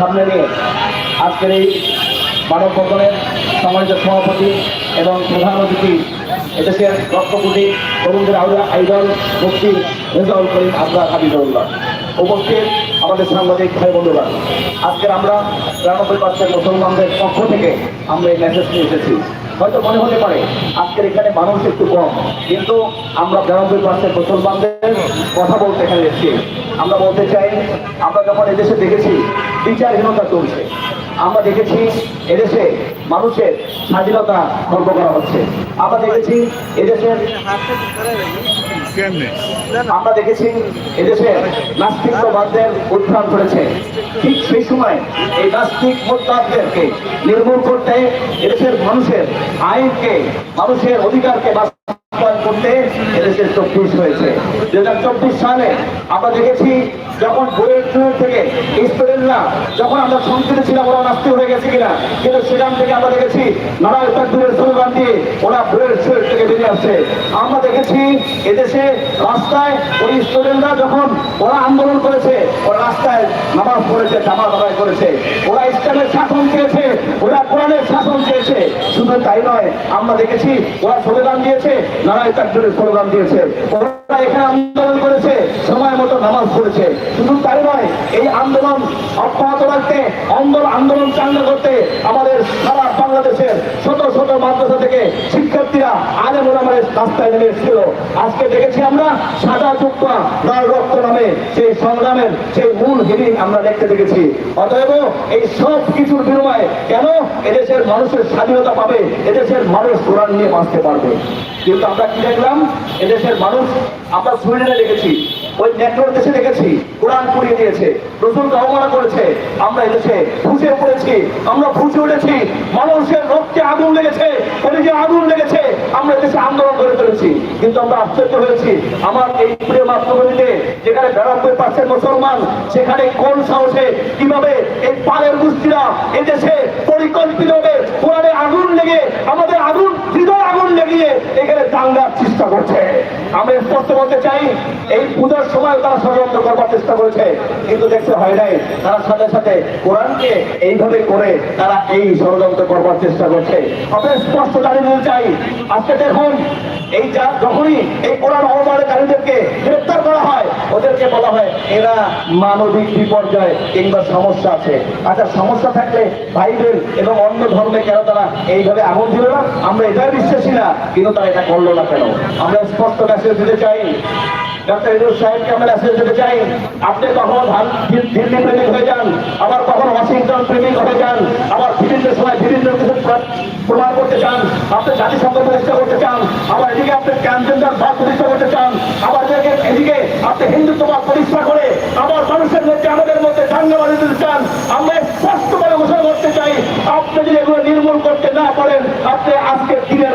সামনে নিয়ে আজকের এই মানব বন্ধনের সমাজের সভাপতি এবং প্রধান অতিথি এদেশের রক্তকুটি তরুণদের আইডল মুক্তি রেজাউল করিম আবরার হাবিবুল্লাহ উপস্থিত আমাদের সাংবাদিক ভাই বন্ধুরা। আজকের আমরা পার্সেন্ট মুসলমানদের পক্ষ থেকে আমরা এই মেসেজ নিয়ে এসেছি। হয়তো মনে হতে পারে আজকের এখানে মানুষ একটু কম। কিন্তু আমরা বিরানব্বই পার্সেন্ট মুসলমানদের কথা বলতে এখানে এসেছি। আমরা বলতে চাই, আমরা যখন এদেশে দেখেছি, বিচারহীনতা চলছে। আমরা দেখেছি এদেশে মানুষের স্বাধীনতা খর্ব করা হচ্ছে। আমরা দেখেছি এদেশের আমরা দেখেছি এদেশে নাস্তিকবাদদের উত্থান করেছে। ঠিক সেই সময় এই নাস্তিক মোদ্দাতদেরকে নির্মূল করতে এদেশের মানুষের আইনকে, মানুষের অধিকারকে আমরা দেখেছি এদেশে রাস্তায় ওই স্টুডেন্টরা যখন ওরা আন্দোলন করেছে, ওরা রাস্তায় নামাজ পড়েছে করেছে। ওরা ইসলামের শাসন চেয়েছে, ওরা কোরআনের শাসন চেয়েছে। শুধু তাই নয়, আমরা দেখেছি ওরা স্লোগান দিয়েছে নারায় তাকবীরের স্লোগান দিয়েছে। ওরা এখানে আন্দোলন করেছে, সময় মতো নামাজ পড়েছে। শুধু তাই নয়, এই আন্দোলন অব্যাহত রাখতে আন্দোলন চাঙ্গা করতে আমাদের সারা বাংলাদেশের শত শত মাদ্রাসা থেকে শিক্ষার্থীরা ওলামার রাস্তায় নেমে এসেছিল। আজকে দেখেছি আমরা সাদা রক্ত নামে সেই সংগ্রামের সেই মূল হিরিং আমরা দেখতে দেখেছি অতএব এই সব কিছুর বিনিময়ে কেন এদেশের মানুষের স্বাধীনতা পাবে, এদেশের মানুষ কোরআন নিয়ে বাঁচতে পারবে? কিন্তু আমরা কি দেখলাম এদেশের মানুষ আমরা সুইডেনে দেখেছি ওই নেটওয়ার্ক দেশে দেখেছি, কোরআন পুড়িয়ে দিয়েছে, রসুলকে অবমাননা করেছে। আমরা এদেশে ফুসে পড়েছি, আমরা ফুসে উঠেছি, মানুষের রক্তে আগুন লেগেছে, কলেজে আগুন লেগেছে, আমরা এদেশে আন্দোলন করে চলেছি কিন্তু আমরা আশ্চর্য হয়েছি, আমার এই প্রিয় মাতৃভূমিতে, যেখানে বিরানব্বই পার্সেন্ট মুসলমান, সেখানে কোন সাহসে, কীভাবে এই পালের গোষ্ঠীরা এদেশে পরিকল্পিতভাবে কোরআনে আগুন লেগে, আমাদের আগুন, হৃদয় আগুন লেগিয়ে এখানে দাঙ্গার চেষ্টা করছে। আমরা স্পষ্ট বলতে চাই, এই পূজার সময় তারা ষড়যন্ত্র করবার চেষ্টা করেছে, কিন্তু দেখতে হয় নাই। তারা সাথে সাথে কোরআনকে এইভাবে করে তারা এই ষড়যন্ত্র করবার চেষ্টা করছে। আমরা স্পষ্ট জানিয়ে দিতে চাই, আজকে দেখুন, এই যা যখনই এই কোরআন অবমানকারীদেরকে গ্রেপ্তার করা হয়, ওদেরকে বলা হয়, এরা মানবিক বিপর্যয় কিংবা সমস্যা আছে। আচ্ছা সমস্যা থাকলে বাইবেল এবং অন্য ধর্মে কেন তারা এইভাবে আগুন দিল না? আমরা এটাই বিশ্বাসী না, কিন্তু তারা এটা করল না কেন? আমরা স্পষ্ট মেসেজ দিতে চাই আমরা চাই। আপনি হয়ে যান, আবার ওয়াশিংটন যান, আবার বিভিন্ন সময় বিভিন্ন প্রমাণ করতে চান, আপনি প্রতিষ্ঠা করতে চান, আবার এদিকে প্রতিষ্ঠা করতে চান, আবার এদিকে প্রতিষ্ঠা করে আবার মানুষের মধ্যে আমাদের মধ্যে চান। আমরা করতে চাই, আপনি এগুলো নির্মূল করতে না পারেন, আপনি আজকের দিনের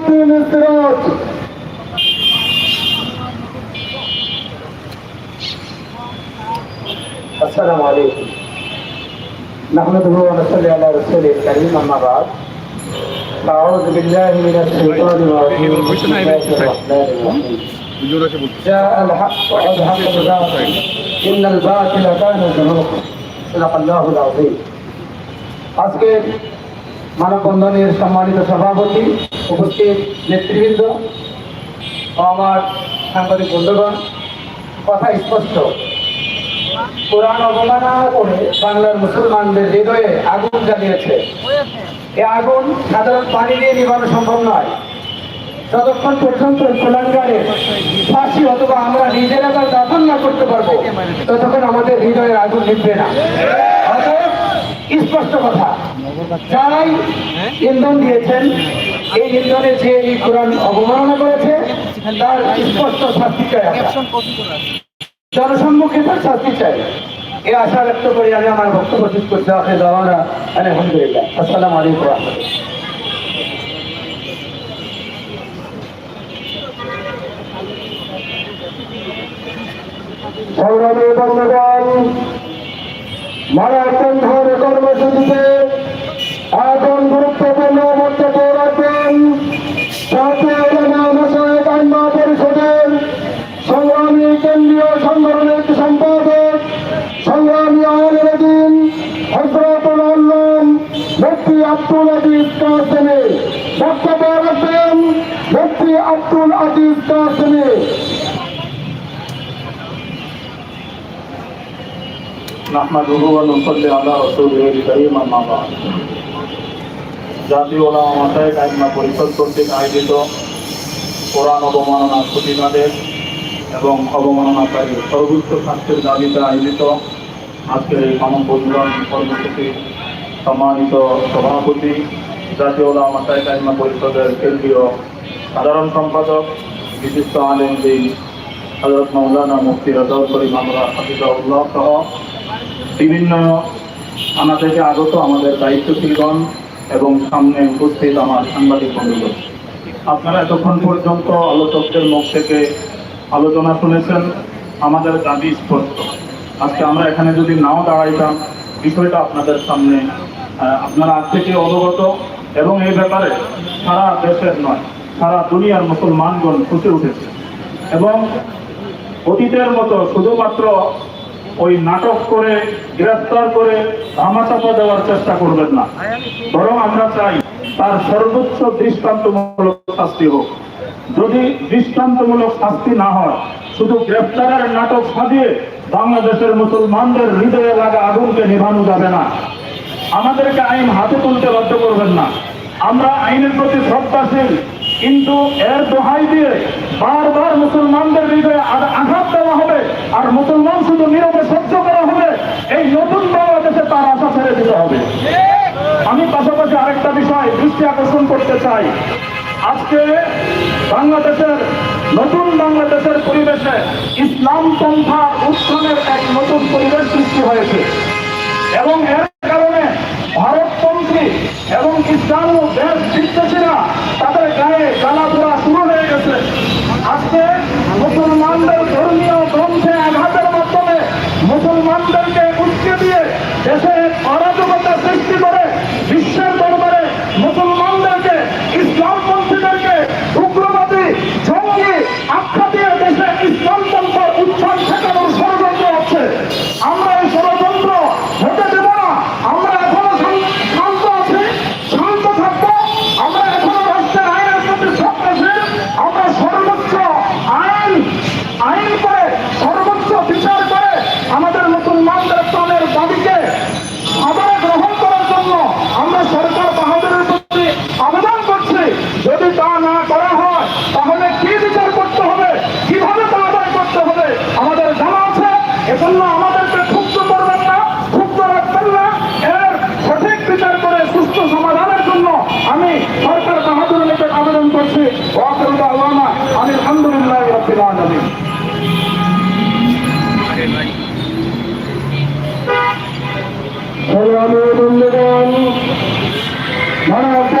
কামাল উদ্দিন ইস্তিরাজ السلام عليكم نحمده ونصلي على رسوله الكريم أما بعد أعوذ بالله من الشيطان الرجيم بسم الله الرحمن الرحيم جاء الحق وأزهق الباطل إن الباطل كان زهوقا صدق الله العظيم আজকে মানববন্ধনের সম্মানিত সভাপতি, উপস্থিত নেতৃবৃন্দ আমার সাংবাদিক বন্ধুগণ, কথা স্পষ্ট। কোরআন অবমাননা করে বাংলার মুসলমানদের হৃদয়ে আগুন জ্বালিয়েছে। এ আগুন সাধারণ পানি দিয়ে নিবানো সম্ভব নয়। যতক্ষণ পর্যন্ত কোলাঙ্গারে ফাঁসি অথবা আমরা নিজেরা তার দাফন না করতে পারব, ততক্ষণ আমাদের হৃদয়ের আগুন নিভবে না। স্পষ্ট কথা যারাই ইন্ধন দিয়েছেন। এই ইন্ধনে যে এই কোরআন অবমাননা করেছে তার স্পষ্ট শাস্তি চাই জনসম্মুখে তার শাস্তি চাই। এই আশা ব্যক্ত করি আমি আমার বক্তব্য শেষ করতে আখে দাওয়ানা আলহামদুলিল্লাহ। আসসালামু আলাইকুম রাহমাতুল্লাহ। সংগ্রামী বন্ধুগণ মানববন্ধন মুফতি আব্দুল আজিজ কাসেমে نحمده ونصلي على رسوله الكريم أما بعد জাতীয় ওলামা মাসায় কাইমা পরিষদ কর্তৃক আয়োজিত কোরআন অবমাননা প্রতিবাদের এবং অবমাননাকারী সর্বোচ্চ শাস্তির দাবিতে আয়োজিত আজকের এই মানব বন্ধন কর্মসূচির সম্মানিত সভাপতি জাতীয় ওলামা মাসায় কাইমা পরিষদের কেন্দ্রীয় সাধারণ সম্পাদক বিশিষ্ট আলেম দিন হজরত মৌলানা মুফতি রাজাউল করিম আমরা হাফিজাউল্লাহ সহ বিভিন্ন থানা থেকে আগত আমাদের দায়িত্বশীলগণ এবং সামনে উপস্থিত আমার সাংবাদিক বন্ধুগণ। আপনারা এতক্ষণ পর্যন্ত আলোচকদের মুখ থেকে আলোচনা শুনেছেন, আমাদের দাবি স্পষ্ট। আজকে আমরা এখানে যদি নাও দাঁড়াইতাম, বিষয়টা আপনাদের সামনে আপনারা আজ থেকে অবগত এবং এই ব্যাপারে সারা দেশের নয়। সারা দুনিয়ার মুসলমানগণ ফুটে উঠেছে। এবং অতীতের মতো শুধুমাত্র ওই নাটক করে, গ্রেফতার করে ধামাচাপা দেওয়ার চেষ্টা করবেন না। বরং আমরা চাই তার সর্বোচ্চ দৃষ্টান্তমূলক শাস্তি হোক। যদি দৃষ্টান্তমূলক শাস্তি না হয়, শুধু গ্রেফতারের নাটক সাজিয়ে বাংলাদেশের মুসলমানদের হৃদয়ে লাগা আগুনকে নিভানো যাবে না। আমাদেরকে আইন হাতে তুলতে বাধ্য করবেন না। আমরা আইনের প্রতি শ্রদ্ধাশীল কিন্তু এর দোহাই দিয়ে বারবার মুসলমানদের হৃদয়ে আঘা- আঘাত দেওয়া হবে আর মুসলমান শুধু নীরবে সহ্য করা হবে। এই নতুন বাংলাদেশে তার আশা ছেড়ে দিতে হবে। আমি পাশাপাশি আরেকটা বিষয় দৃষ্টি আকর্ষণ করতে চাই। আজকে বাংলাদেশের, নতুন বাংলাদেশের পরিবেশে ইসলাম পন্থা উত্থানের এক নতুন পরিবেশ সৃষ্টি হয়েছে। এবং এর কারণে ভারতপন্থী এবং ইসলাম ও দেশ বিদ্বেষীরা তাদের গায়ে জ্বালাপোড়া শুরু হয়ে গেছে আজকে মুসলমানদের ধর্মীয় গ্রন্থে আঘাতের মাধ্যমে মুসলমানদেরকে উস্কে দিয়ে দেশে অরাজকতা সৃষ্টি করে বিশ্বের দরবারে মুসলমানদেরকে ইসলামপন্থীদেরকে উগ্রবাদী জঙ্গি আখ্যা দিয়ে দেশে ইসলামপন্থ উত্থান ঠেকানোর ষড়যন্ত্র হচ্ছে আমরা এই ষড়যন্ত্র হতে দেব না আমরা এখনও শান- শান্ত আছি শান্ত থাকব আমরা এখনও রাষ্ট্রের আইনের প্রতি শ্রদ্ধাশীল আমরা সর্বোচ্চ আইন আইন করে সর্বোচ্চ বিচার করে আমাদের মুসলমানদের প্রাণের দাবিকে আবার গ্রহণ করার জন্য আমরা সরকার বাহাদুরের প্রতি আবেদন করছি যদি তা না করা হয় তাহলে কি বিচার করতে হবে কীভাবে তা আদায় করতে হবে আমাদের জানা আছে এজন্য আমাদেরকে ক্ষুব্ধ করবেন না ক্ষুব্ধ রাখবেন না এর সঠিক বিচার করে সুস্থ সমাধানের জন্য আমি সরকার বাহাদুরের নিকট আবেদন করছি ওয়াকরুল্লাহ আল্লামা আমি আলহামদুলিল্লাহ রব্বিল আলামিন সংগ্রামী বন্ধুগণ মানববন্ধন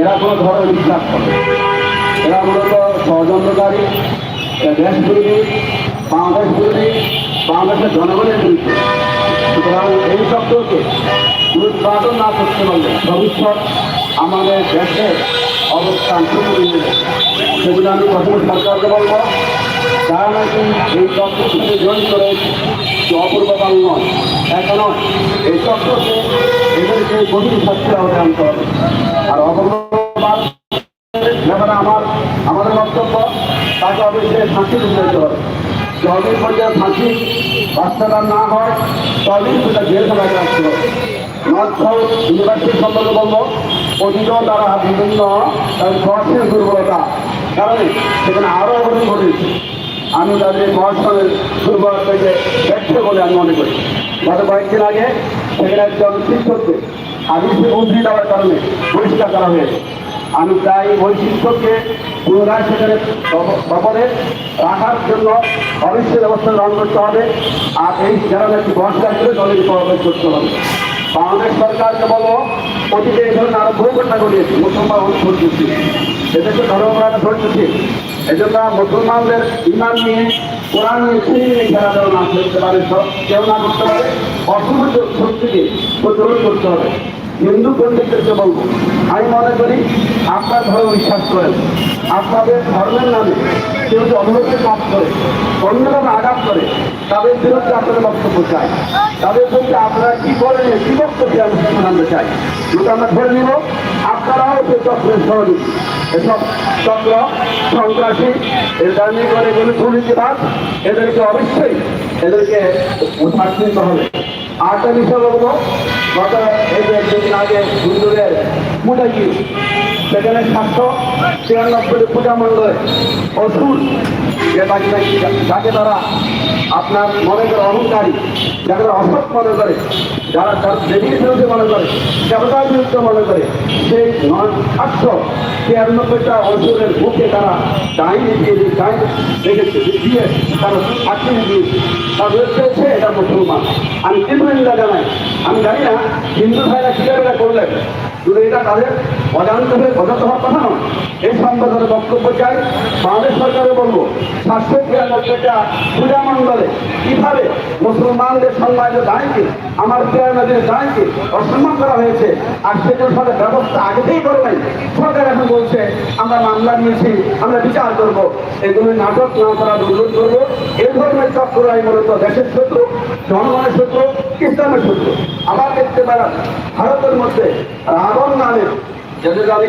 এরা কোনো ধরনের বিশ্বাস করে। এরা মূলত ষড়যন্ত্রকারী দেশ বিরোধী, বাংলাদেশ বিরোধী, বাংলাদেশের জনগণের বিরুদ্ধে। সুতরাং এই চক্রকে উৎপাদন না করতে পারলে ভবিষ্যৎ আমাদের দেশের অবস্থান সেগুলো আমি প্রথমে সরকারকে বলব। যারা নাকি এই সাথে জড়িত রয়েছে যে অপূর্ব কাল নয়, একা নয়, এই চক্রকে এদেরকে গভীর শাস্তি আওতায় আনতে হবে। আর অপূর্ব ব্যাপারে আমার, আমাদের বক্তব্য, তাকে অবশ্যই ফাঁসি দিতে হবে। জলের পর্যায়ে ফাঁসি বাচ্চাটা না হয় তবেই সেটা জেল খেলাকে আসতে হবে। নর্থ ইউনিভার্সিটি সম্পর্কে বলব, অতীত তারা বিভিন্ন দুর্বলতা, কারণে সেখানে আরও অবদান ঘটেছে। আমি তাদের পড়াশোনার দুর্বলতাকে ব্যর্থ বলে আমি মনে করি। গত কয়েকদিন আগে সেখানে একজন শিক্ষককে আদিবাসী উদ্রি দেওয়ার কারণে পরিষ্কার করা হয়েছে। আমি চাই ওই শিক্ষককে পুনরায় সেখানে খবরে রাখার জন্য অবশ্যই ব্যবস্থা গ্রহণ করতে হবে। আর এই যারা নাকি বসকার করে দলের সমাবেশ করতে হবে। বাংলাদেশ সরকারকে বলব, অতীতে এই ধরনের আরও বহু ঘটনা ঘটিয়েছে মুসলমান করছি এদেরকে ধর্মপ্রাণ ধরতেছি এজন্য মুসলমানদের ইমান নিয়ে কোরআন নিয়ে সেই নিয়ে খেলাধুলা না করতে পারে সব। কেউ না করতে পারে, অসুবিধা শক্তিকে প্রচলন করতে হবে। হিন্দু পণ্ডিতদেরকে বলব, আমি মনে করি আপনার ধর্ম বিশ্বাস করেন, আপনাদের ধর্মের নামে কেউ যদি অবরোধের কাজ করে, অন্যভাবে আঘাত করে, তাদের বিরুদ্ধে আপনাদের বক্তব্য চাই। তাদের বিরুদ্ধে আপনারা কি করেন কি বক্তব্য আমি জানতে চাই? যদি আমরা ধরে নিব, আপনারাও সেই চক্রের সহযোগী, এসব চক্র, সন্ত্রাসী, এর কারণে করে এগুলো দুর্নীতিবাদ এদেরকে অবশ্যই এদেরকে দিতে হবে। আরেকটা বিষয় বলব গত এই যে একদিন আগে সুন্দরের মোটা কি সেখানে সাতশো তিরানব্বই পূজা মণ্ডলে অসুর যে যাকে তারা আপনার মনে করে অহংকারী, যাকে অসৎ মনে করে, যারা তার দেবীর বিরুদ্ধে মনে করে, দেবতার বিরুদ্ধে মনে করে, সেই সাতশো তিরানব্বইটা অসুরের বুকে তারা ডাইনি দিয়ে ডাইনি রেখেছে, দিয়ে তারা সাক্ষী দিয়েছে তার হচ্ছে এটা মুসলমান। আমি তীব্র নিন্দা জানাই। আমি জানি না হিন্দু ভাইরা কীভাবে করলেন। শুধু এটা তাদের অজান্ত হয়ে অজান্ত হওয়ার কথা নয়। এই সম্পর্কে বক্তব্য চাই, বাংলাদেশ সরকারে বলব সাতশো তিরানব্বইটা পূজা মণ্ডলে কীভাবে মুসলমানদের সম্মানিত দাঁড়িয়ে আমার প্রেরণাদের দাঁড়িয়ে অসম্মান করা হয়েছে, আর সেটার ফলে ব্যবস্থা আগেতেই করে নাই। সরকার এখন বলছে, আমরা মামলা নিয়েছি, আমরা বিচার করব। এগুলো নাটক না করার অনুরোধ করব। এই ধরনের চক্রাই মূলত দেশের শত্রু, জনগণের শত্রু, ইসলামের শত্রু। আবার দেখতে পারেন ভারতের মধ্যে আমি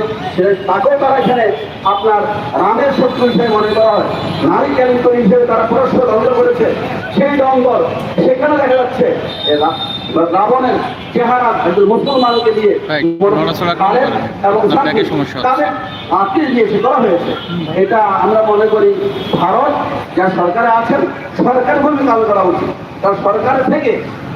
তাকেও তারা এখানে আপনার রামের শত্রু হিসেবে মনে করা হয় নারী হিসেবে তারা পরস্পর দ্বন্দ্ব করেছে সেই সেখানে দেখা যাচ্ছে রাবণের চেহারা মুসলমানকে দিয়ে। এবং। তাদের আঁকিয়ে দিয়েছে করা হয়েছে এটা আমরা মনে করি ভারত যা সরকারে আছেন সরকার ভূমিকা করা উচিত কারণ সরকারের থেকে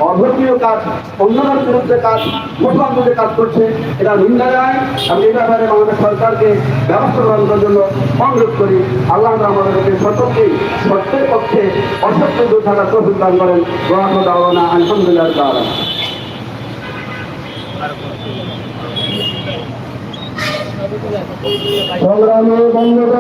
অধর্মীয় কাজ অন্যদের বিরুদ্ধে কাজ, মুসলমান বিরুদ্ধে কাজ করছে, এটা নিন্দা যায় আমি এই ব্যাপারে আমাদের সরকারকে ব্যবস্থা গ্রহণ করার জন্য অনুরোধ করি। আল্লাহ আমাদেরকে সত্যকেই সত্যের পক্ষে অসত্য দূর থাকার তৌফিক দান করেন। রহমত আল্লাহ আলহামদুলিল্লাহ তাআলা সংগ্রামী বন্ধুরা